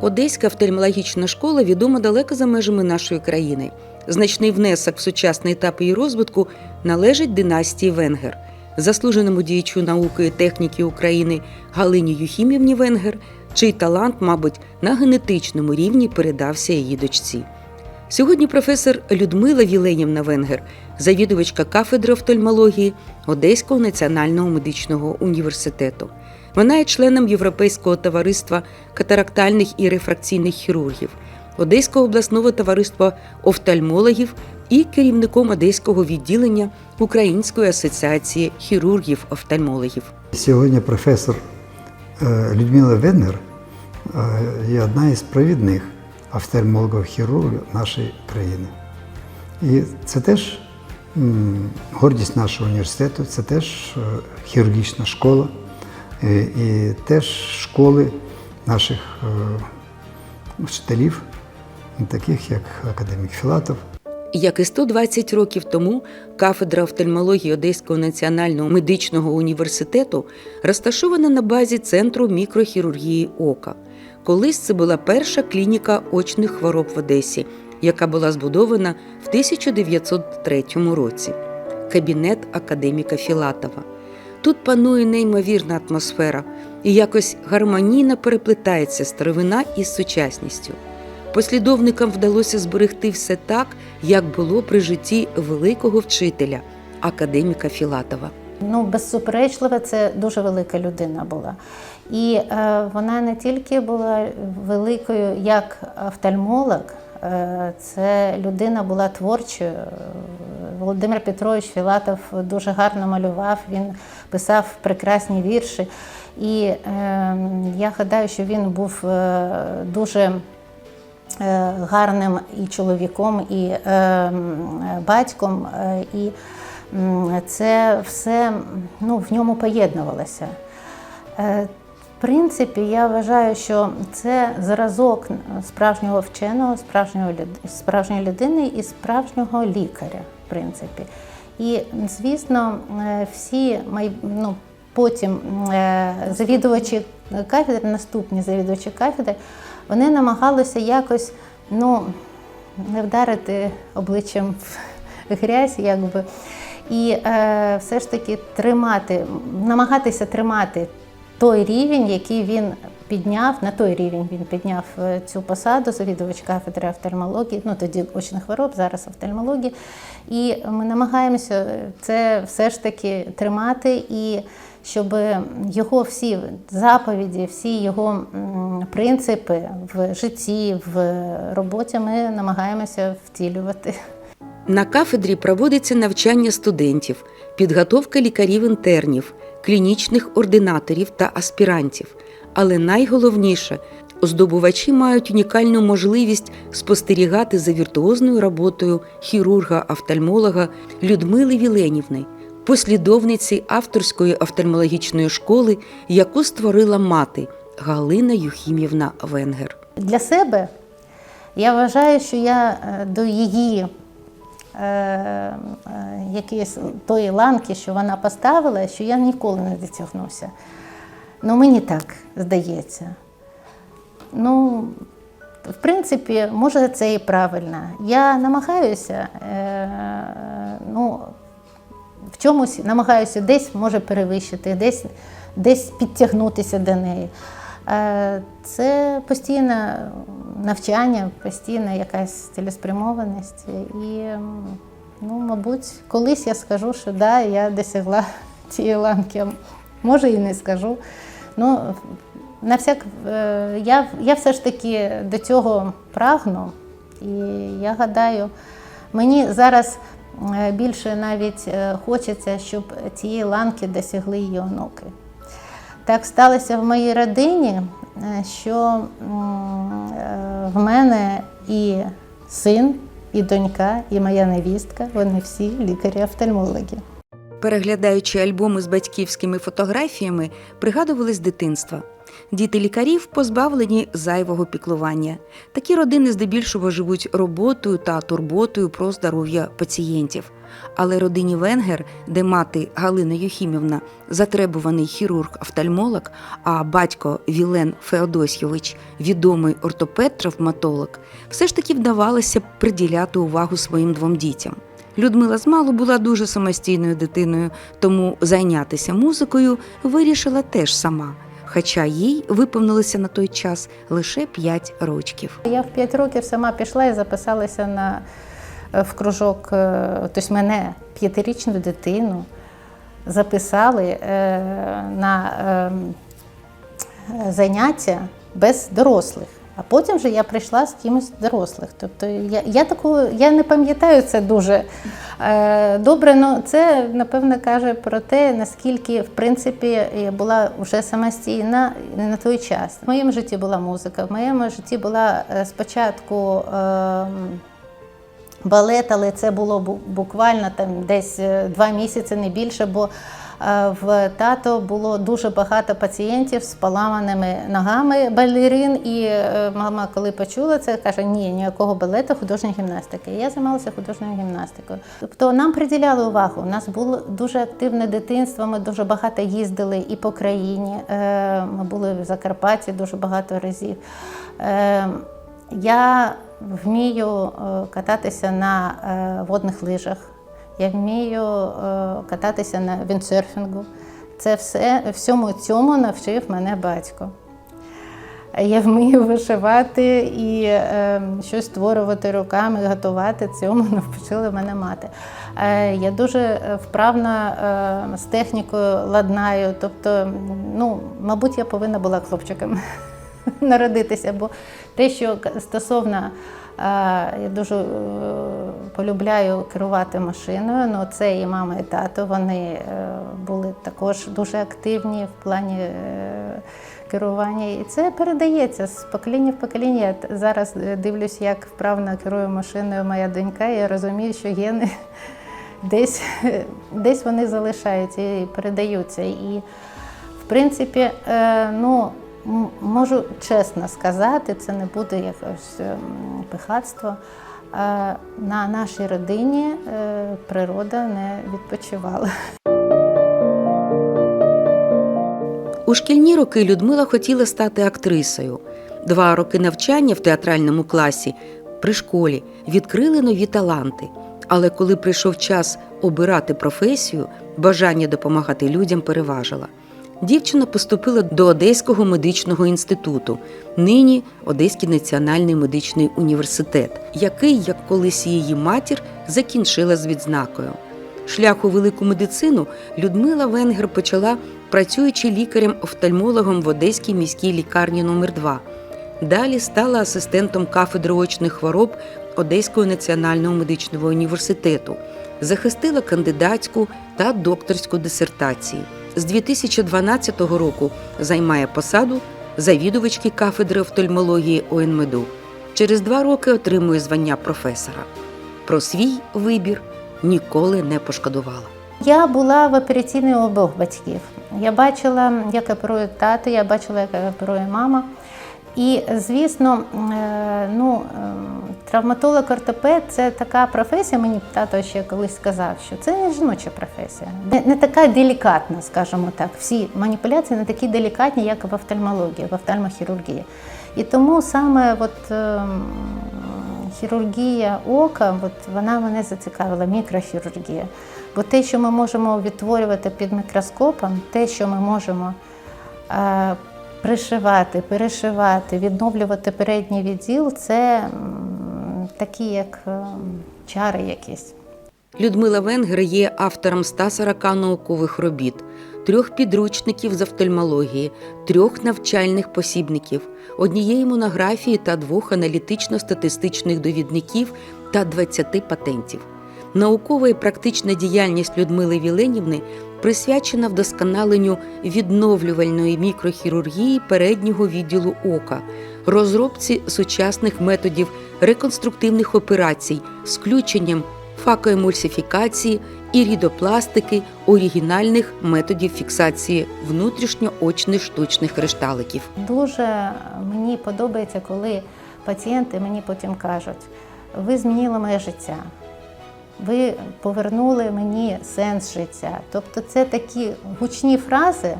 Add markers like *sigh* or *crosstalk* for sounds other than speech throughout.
Одеська офтальмологічна школа відома далеко за межами нашої країни. Значний внесок в сучасний етап її розвитку належить династії Венгер. Заслуженому діячу науки і техніки України Галині Юхімівні Венгер, чий талант, мабуть, на генетичному рівні передався її дочці. Сьогодні професор Людмила Віленівна Венгер, завідувачка кафедри офтальмології Одеського національного медичного університету. Вона є членом Європейського товариства катарактальних і рефракційних хірургів, Одеського обласного товариства офтальмологів і керівником Одеського відділення Української асоціації хірургів-офтальмологів. Сьогодні професор е, Людмила Веннер е, є одна із провідних офтальмологів-хірургів нашої країни. І це теж гордість нашого університету, це теж е, хірургічна школа, е, і теж школи наших е, вчителів, таких як академік Філатов, Як і 120 років тому, кафедра офтальмології Одеського національного медичного університету розташована на базі Центру мікрохірургії ока. Колись це була перша клініка очних хвороб в Одесі, яка була збудована в 1903 році. Кабінет академіка Філатова. Тут панує неймовірна атмосфера і якось гармонійно переплетається старовина із сучасністю. Послідовникам вдалося зберегти все так, як було при житті великого вчителя, академіка Філатова. Ну, безсуперечливо, це дуже велика людина була. І е, вона не тільки була великою як офтальмолог, е, це людина була творчою. Володимир Петрович Філатов дуже гарно малював, він писав прекрасні вірші. І е, я гадаю, що він був е, дуже е, гарним і чоловіком, і е, батьком. е, І це все ну, в ньому поєднувалося. Е, В принципі, я вважаю, що це зразок справжнього вченого, справжнього, справжньої людини і справжнього лікаря, в принципі. І, звісно, е, всі ну, потім е, завідувачі кафедри, наступні завідувачі кафедри, вони намагалися якось ну, не вдарити обличчям в грязь, якби. І е, все ж таки тримати, намагатися тримати той рівень, який він підняв, на той рівень він підняв е, цю посаду, завідувач кафедри офтальмології, ну тоді очних хвороб, зараз офтальмології. І ми намагаємося це все ж таки тримати і щоб його всі заповіді, всі його принципи в житті, в роботі ми намагаємося втілювати. На кафедрі проводиться навчання студентів, підготовка лікарів-інтернів, клінічних ординаторів та аспірантів. Але найголовніше здобувачі мають унікальну можливість спостерігати за віртуозною роботою хірурга-офтальмолога Людмили Віленівни, послідовниці авторської офтальмологічної школи, яку створила мати Галина Юхімівна Венгер. Для себе я вважаю, що я е, до її е, е, якоїсь тої ланки, що вона поставила, що я ніколи не дотягнуся. Ну, мені так здається. Ну, в принципі, може, це і правильно. Я намагаюся, е, ну, в чомусь намагаюся десь може перевищити, десь, десь підтягнутися до неї. Е, Це постійне навчання, постійна якась цілеспрямованість. І, ну, мабуть, колись я скажу, що да, я досягла *laughs* цієї ланки. Може і не скажу. Ну, на всяк, е, я, я все ж таки до цього прагну. І я гадаю, мені зараз е, більше навіть хочеться, щоб цієї ланки досягли її онуки. Так сталося в моїй родині, е, що е, в мене і син, і донька, і моя невістка, вони всі лікарі-офтальмологи. Переглядаючи альбоми з батьківськими фотографіями, пригадували з дитинства. Діти лікарів позбавлені зайвого піклування. Такі родини здебільшого живуть роботою та турботою про здоров'я пацієнтів. Але родині Венгер, де мати Галина Юхімівна затребуваний хірург-офтальмолог, а батько Вілен Феодосьович відомий ортопед-травматолог, все ж таки вдавалося приділяти увагу своїм двом дітям. Людмила змалу була дуже самостійною дитиною, тому зайнятися музикою вирішила теж сама, хоча їй виповнилося на той час лише 5 рочків. Я в 5 років сама пішла і записалася на, в кружок, е, тобто мене, п'ятирічну дитину, записали е, на е, заняття без дорослих. А потім вже я прийшла з кимось дорослих. Тобто я, я такого я не пам'ятаю це дуже е, добре. але це напевно каже про те, наскільки в принципі я була вже самостійна на той час. В моєму житті була музика, в моєму житті була е, спочатку. Е, балет, але це було буквально там десь е, два місяці, не більше, бо е, в тато було дуже багато пацієнтів з поламаними ногами балерин. І е, мама, коли почула це, каже: ні, ніякого балету, художня гімнастика. Я займалася художньою гімнастикою. Тобто нам приділяли увагу. У нас було дуже активне дитинство. Ми дуже багато їздили і по країні. Ми були в Закарпатті дуже багато разів. Я вмію е, кататися на е, водних лижах, я вмію е, кататися на віндсерфінгу. Це все всьому цьому навчив мене батько. Я вмію вишивати і е, щось створювати руками, готувати. Цьому *laughs* навчила мене мати. Е, я дуже вправно е, з технікою ладнаю. Тобто, ну, мабуть, я повинна була хлопчиком *laughs* народитися, бо те, що стосовно. е, Я дуже е, полюбляю керувати машиною. Ну, це і мама, і тато. Вони е, були також дуже активні в плані керування. І це передається з покоління в покоління. Я зараз дивлюсь, як вправно керує машиною моя донька. І я розумію, що гени *laughs* десь, *laughs* десь вони залишаються і передаються. І в принципі, ну, можу чесно сказати, це не буде якось ем, пихатство. Е, На нашій родині е, природа не відпочивала. У шкільні роки Людмила хотіла стати актрисою. Два роки навчання в театральному класі при школі відкрили нові таланти. Але коли прийшов час обирати професію, бажання допомагати людям переважило. Дівчина поступила до Одеського медичного інституту, нині Одеський національний медичний університет, який, як колись її матір, закінчила з відзнакою. Шлях у велику медицину Людмила Венгер почала, працюючи лікарем-офтальмологом в Одеській міській лікарні номер 2 Далі стала асистентом кафедри очних хвороб Одеського національного медичного університету, захистила кандидатську та докторську дисертації. З 2012 року займає посаду завідувачки кафедри офтальмології ОНМЕДУ. Через два роки отримує звання професора. Про свій вибір ніколи не пошкодувала. Я була в операційній обох батьків. Я бачила, як оперує тато, я бачила, як оперує мама. І, звісно, е, ну, травматолог-ортопед це така професія, мені тато ще колись сказав, що це жіноча професія. Не, не така делікатна, скажімо так. Всі маніпуляції не такі делікатні, як в офтальмології, в офтальмохірургії. І тому саме от, ем, хірургія ока, от вона мене зацікавила, мікрохірургія. Бо те, що ми можемо відтворювати під мікроскопом, те, що ми можемо е, пришивати, перешивати, відновлювати передній відділ, це такі як е, чари якісь. Людмила Венгер є автором 140 наукових робіт, трьох підручників з офтальмології, трьох навчальних посібників, однієї монографії та двох аналітично-статистичних довідників та 20 патентів. Наукова і практична діяльність Людмили Віленівни присвячена вдосконаленню відновлювальної мікрохірургії переднього відділу ока, розробці сучасних методів реконструктивних операцій з включенням факоемульсифікації, ірідопластики, оригінальних методів фіксації внутрішньоочних штучних кришталиків. Дуже мені подобається, коли пацієнти мені потім кажуть, ви змінили моє життя. Ви повернули мені сенс життя. Тобто це такі гучні фрази,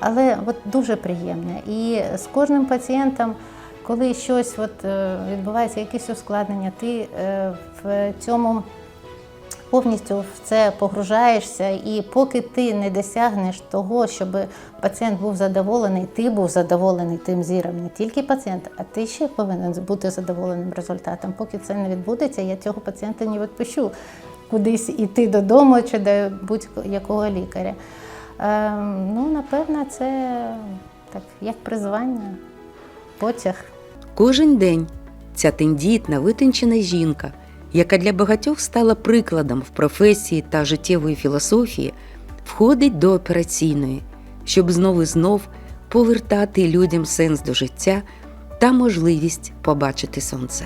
але от дуже приємне. І з кожним пацієнтом, коли щось от, е, відбувається, якісь ускладнення, ти е, в цьому повністю в це погружаєшся, і поки ти не досягнеш того, щоб пацієнт був задоволений, ти був задоволений тим зіром, не тільки пацієнт, а ти ще повинен бути задоволеним результатом. Поки це не відбудеться, я цього пацієнта не відпущу кудись іти додому чи до будь-якого лікаря. Ем, ну, напевно, це так, як призвання, потяг. Кожен день ця тендітна, витончена жінка, яка для багатьох стала прикладом в професії та життєвої філософії, входить до операційної, щоб знов і знов повертати людям сенс до життя та можливість побачити сонце.